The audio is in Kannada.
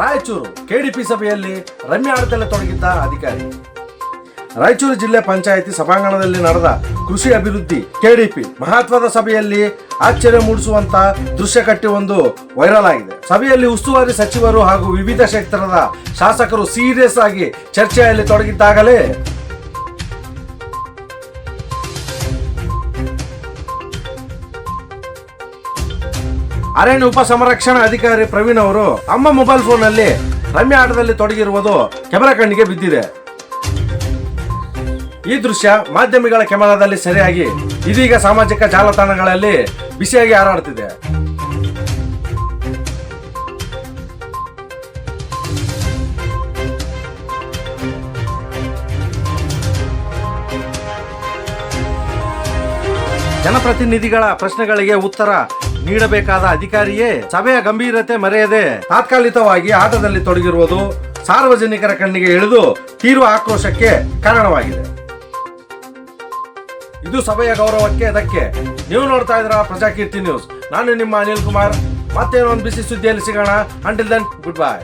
ರಾಯಚೂರು ಕೆಡಿಪಿ ಸಭೆಯಲ್ಲಿ ರಮ್ಯ ಆಡತಲ್ಲಿ ತೊಡಗಿದ್ದ ಅಧಿಕಾರಿ. ರಾಯಚೂರು ಜಿಲ್ಲೆ ಪಂಚಾಯಿತಿ ಸಭಾಂಗಣದಲ್ಲಿ ನಡೆದ ಕೃಷಿ ಅಭಿವೃದ್ಧಿ ಕೆಡಿಪಿ ಮಹತ್ವದ ಸಭೆಯಲ್ಲಿ ಆಶ್ಚರ್ಯ ಮೂಡಿಸುವಂತ ದೃಶ್ಯ ಕಟ್ಟಿ ಒಂದು ವೈರಲ್ ಆಗಿದೆ. ಸಭೆಯಲ್ಲಿ ಉಸ್ತುವಾರಿ ಸಚಿವರು ಹಾಗೂ ವಿವಿಧ ಕ್ಷೇತ್ರದ ಶಾಸಕರು ಸೀರಿಯಸ್ ಆಗಿ ಚರ್ಚೆಯಲ್ಲಿ ತೊಡಗಿದ್ದಾಗಲೇ ಅರಣ್ಯ ಉಪ ಸಂರಕ್ಷಣಾ ಅಧಿಕಾರಿ ಪ್ರವೀಣ್ ಅವರು ತಮ್ಮ ಮೊಬೈಲ್ ಫೋನ್ನಲ್ಲಿ ರಮ್ಯ ಆಟದಲ್ಲಿ ತೊಡಗಿರುವುದು ಕ್ಯಾಮೆರಾ ಕಣ್ಣಿಗೆ ಬಿದ್ದಿದೆ. ಈ ದೃಶ್ಯ ಮಾಧ್ಯಮಗಳ ಕ್ಯಾಮೆರಾದಲ್ಲಿ ಸರಿಯಾಗಿ ಇದೀಗ ಸಾಮಾಜಿಕ ಜಾಲತಾಣಗಳಲ್ಲಿ ಬಿಸಿಯಾಗಿ ಹಾರಾಡುತ್ತಿದೆ ಜನಪ್ರತಿನಿಧಿಗಳ ಪ್ರಶ್ನೆಗಳಿಗೆ ಉತ್ತರ ನೀಡಬೇಕಾದ ಅಧಿಕಾರಿಯೇ ಸಭೆಯ ಗಂಭೀರತೆ ಮರೆಯದೆ ತಾತ್ಕಾಲಿಕವಾಗಿ ಆಟದಲ್ಲಿ ತೊಡಗಿರುವುದು ಸಾರ್ವಜನಿಕರ ಕಣ್ಣಿಗೆ ಇಳಿದು ತೀವ್ರ ಆಕ್ರೋಶಕ್ಕೆ ಕಾರಣವಾಗಿದೆ. ಇದು ಸಭೆಯ ಗೌರವಕ್ಕೆ ಧಕ್ಕೆ ನೀವು ನೋಡ್ತಾ ಇದ್ರ ಪ್ರಜಾಕೀರ್ತಿ ನ್ಯೂಸ್. ನಾನು ನಿಮ್ಮ ಅನಿಲ್ ಕುಮಾರ್. ಮತ್ತೇನೊಂದು ಬಿಸಿ ಸುದ್ದಿಯಲ್ಲಿ ಸಿಗೋಣ. Until then good bye